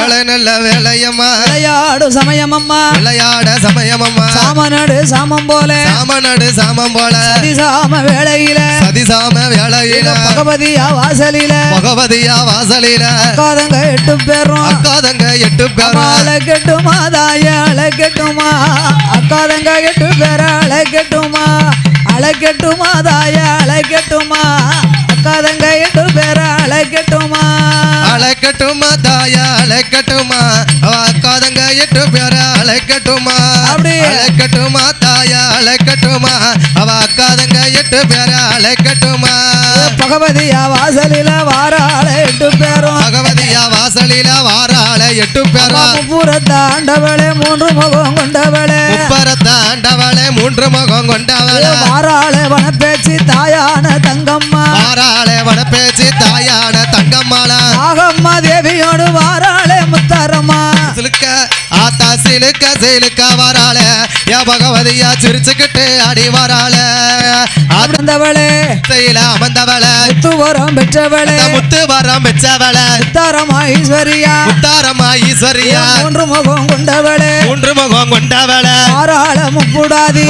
வேலை நல்ல வேலையம்மா விளையாடு சமயமம்மா. விளையாட சமயமம்மா. சாமனடு சாமம் போல. சாமனடு சாமம் போல. அதிசாம வேளையில. சதிசாம வேலையில பகவதியா வாசலில. பகவதியா வாசலில. காதங்க எட்டு பேரும். அக்காதங்க எட்டு பேரும். அழ கெட்டுமா தாய அழ கெட்டுமா? அக்காதங்க எட்டு பேர அழ கெட்டுமா? அழ கெட்டுமா தாய அழ கெட்டுமா? அக்காதங்க எட்டு பேர அழ கெட்டுமா? அழைக்கட்டுமா தாயா அழைக்கட்டுமா? அவ அக்காதங்க எட்டு பேர அழைக்கட்டுமா? அப்படி. அழைக்கட்டுமா தாயா அழைக்கட்டுமா? அவ அக்காதங்க எட்டு பேர அழைக்கட்டுமா? பகவதியா வாசலில வாராள எட்டு பேரும். பகவதியா வாசலில வாராள எட்டு பேரா முப்புறத்த ஆண்டவளே மூன்று முகம் கொண்டவளே. முப்பரத்த ஆண்டவளே மூன்று முகம் கொண்டவளே. வாராள வனப்பேச்சு தாயான தங்கம்மா. வாராளே வடப்பேச்சு தாயான சிலுக்க சிலுக்க வராளே. ஏ பகவதியா சிரிச்சுக்கிட்டு அடி வராளே. அமர்ந்தவளே. ஆத்தையில அமர்ந்தவளே. முத்துவரம் பெற்றவளே. அந்த முத்து வரம் வச்சவளே முத்தாரம்மா ஈஸ்வரியா ஈஸ்வரியா மூன்று முகம் கொண்டவளே. மூன்று முகம் கொண்டவளே. முப்புடாதி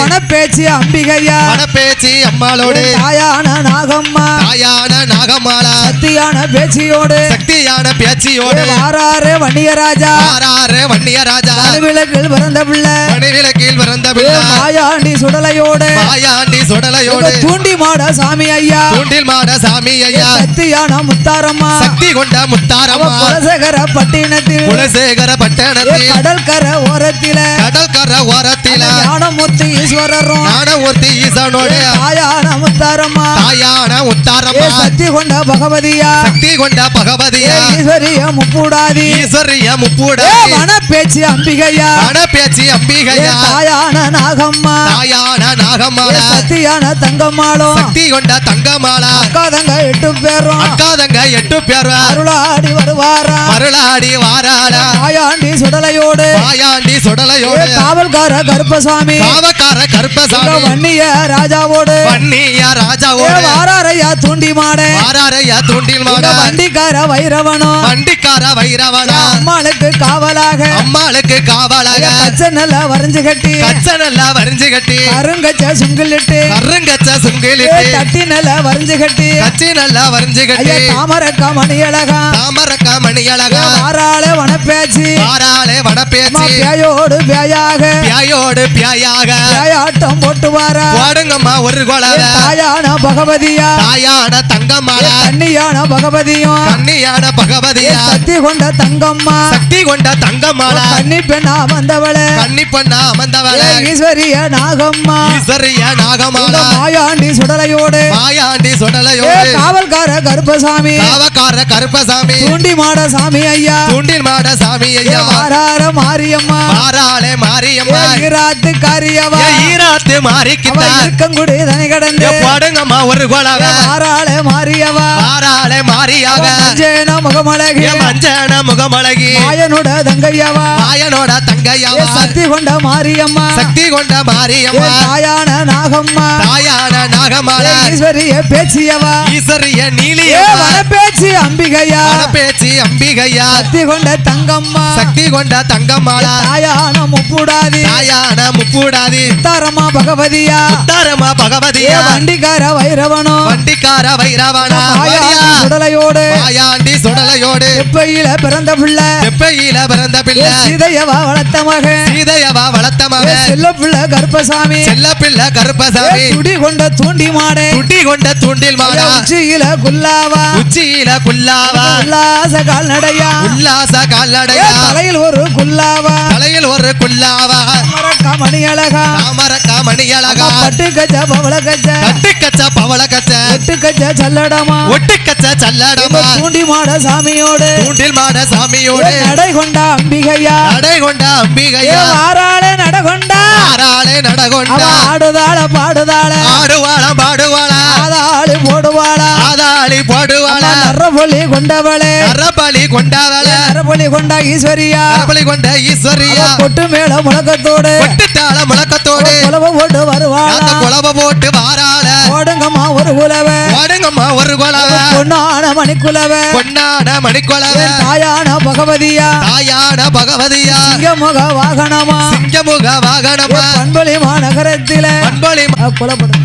வனப்பேச்சு அம்பிகையா. மனப்பேச்சி அம்மாளோடு. தாயான நாகம்மா. தாயான நாகம்மாளா. சத்தியான பேச்சியோடு. சக்தியான பேச்சியோடு. வாராரே வன்னியராஜா ஆறாறு வன்னிய ராஜா. விளக்கில் பிறந்த பிள்ளை. மணிவிளக்கில் பிறந்த பிள்ளை. மாயாண்டி சுடலையோடு. மாயாண்டி சுடலையோடு. தூண்டி மாட சாமி ஐயா. தூண்டில் மாட சாமி ஐயா. சத்தியான முத்தாரம்மா. சக்தி கொண்ட முத்தாரம்மா. குலசேகர பட்டினத்தில். குலசேகர பட்டணத்தில். கடற்கரை ஓரத்தில. கடற்கர ஓரத்தில. ஞானமூர்த்தி ஈஸ்வரரும். ஞானமூர்த்தி ஈசனோடு தாயான முத்தாரம்மா. ஏ முத்தாரம்மா சக்தி கொண்ட பகவதியா? சக்தி கொண்ட பகவதிய? ஈஸ்வரிய முப்புடாதி. ஈஸ்வரிய முப்பூட. ஏ வனப்பேச்சு அம்பிகையா? மனப்பேச்சி ஏ அம்பிகையா தாயான நாகம்மா? தாயான ஏ நாகம்மாளா சத்தியான தங்கம்மாளும் சக்தி கொண்ட தங்கமாளா அக்காதங்க எட்டு பேரும் அக்காதங்க எட்டு பேர் அருளாடி வருவாரா? மருளாடி வாராளா? தாயாண்டி சுடலையோடு. மாயாண்டி ஏ சுடலையோடு காவல்கார கருப்பசாமி. காவக்கார இங்க கருப்பசாமி வன்னிய ராஜாவோடு. வன்னியா ஏ ராஜாவோடு? வாராரையா தூண்டி மாடே. வாராரையா தூண்டில் மாட? வண்டிக்கார வைரவனும் வண்டிக்கார வைரவனா? அம்மாளுக்கு காவலாக. அம்மாளுக்கு காவலாக. பச்சை நல்லா வரைஞ்சு கட்டி. கச்சனெல்லாம் வரிஞ்சு கட்டி. கருங்கச்ச சுங்கிலிட்டு. கருங்கச்ச ஏ சுங்கிலிட்டு. தட்டி நல்லா வரைஞ்சு கட்டி. கச்சி நல்லா வரிஞ்சு கட்டி. தாமரக்கா மணி அழகா. தாமரக்கா மணி அழகா வாராள வனப்பேச்சு. வாராளே அம்மா வடப்பேச்சி பேயோடு பேயாக பியாயோடு பியாயாக. பேயாட்டம் போட்டு வாரா போடுங்கம்மா ஒரு குழவ. தாயான பகவதியா? தாயான தங்கம்மாளா? கண்ணியான பகவதியும் கண்ணியான பகவதியா? சக்தி கொண்ட தங்கம்மா? சக்தி கொண்ட தங்கம்மாளா? கண்ணி பெண்ணா வந்தவளே. கண்ணி பண்ணா அமர்ந்தவள ஈஸ்வரிய நாகம்மா. ஈஸ்வரிய நாகமாளா மாயாண்டி சுடலையோடு. மாயாண்டி சுடலையோடு. காவல்கார கருப்பசாமி. காவக்கார கருப்பசாமி. தூண்டி மாட சாமி ஐயா. தூண்டில் மாட சாமி ஐயா. வாரார மாரியம்மா. மாறாளே மாரியம்மா. ஈராத்து காரியவா. ஈராத்து மாறிக்கிட்ட இருக்கங்குடி தனி கடந்து போடுங்கம்மா ஒரு ஏ வாராளே மாரியவா மாறாளே மாறியாக. மஞ்சேன முகமழகி. மஞ்சன முகமழகி. மாயனோட தங்கையவா? மாயனோட ஏ தங்கையாவா சக்தி கொண்ட மாரியம்மா. சக்தி கொண்ட மாரியம்மா. தாயான நாகம்மா. தாயான ஏ நாகமாளா ஈஸ்வரிய பேச்சியவா? ஈஸ்வரிய ஏ நீலியம்மா வனப்பேச்சி அம்பிகையா? பேச்சி அம்பிகையா. சக்தி கொண்ட தங்கம்மா. சக்தி கொண்ட தங்கம்மாளா. தாயான முப்புடாதி. தாயான முப்பூடாதி. தாரம்மா பகவதியா? தாரமா ஏ பகவதியா வண்டிக்கார வைரவனும் வண்டிக்கார வைரவனா? சுடலையோடு. மாயாண்டி சுடலையோடு. எப்பையில பிறந்த பிள்ளை? செப்பையில பிறந்த பிள்ளை? சீதையவா வளர்த்த மகன்? சீதையவா வளர்த்த மகன்? செல்ல பிள்ளை கருப்பசாமி? செல்ல பிள்ளை கருப்பசாமி? துடி கொண்ட தூண்டி மாடே? துட்டி கொண்ட தூண்டில் மாடா? உச்சியில குல்லாவா? உச்சியில குல்லாவா? உல்லாச கால்நடையா? உல்லாச கால்நடையா? தலையில் ஒரு குல்லாவா? தலையில் ஒரு குல்லாவா? மணி அழகா? மணி அழகா? பட்டு கஜ பவள கஜ கட்டு கச்ச பவள கச்ச ஒட்டு கஜ சல்லடமா. ஒட்டு கச்ச சல்லடமா தூண்டி மாட சாமியோடு. தூண்டில் மாட சாமியோடு. நடை கொண்ட அம்பிகையா. நடை கொண்ட அம்பிகையா. ஆறாளே நடகொண்டா. ஆடுதாள பாடுதாள. ஆடுவாளா பாடுவாளா. ஆதாளி போடுவாளா. ஆதாளி போடுவாளா. நரபொலி கொண்டவளே. நரபலி கொண்டாவள. நரபொலி கொண்ட ஈஸ்வரியா? நரபலி கொண்ட ஈஸ்வரியா. கொட்டு மேல முழக்கத்தோடு. கொட்டுத்தாள முழக்கத்தோடு. குலவ போட்டு வருவாளா? அந்த குழவ போட்டு வாராள. ஓடுங்கம்மா ஒரு குலவ. ஓடுங்கம்மா ஒரு குழவ பொன்னான மணிக்குலவ. பொன்னான மணிக்குழவ தாயான பகவதியா? தாயான பகவதியா. சிங்கமுக வாகனமா? சிங்கமுக வாகனமா. பண்பொலி மாநகரத்தில பண்பொழி குலப்படும்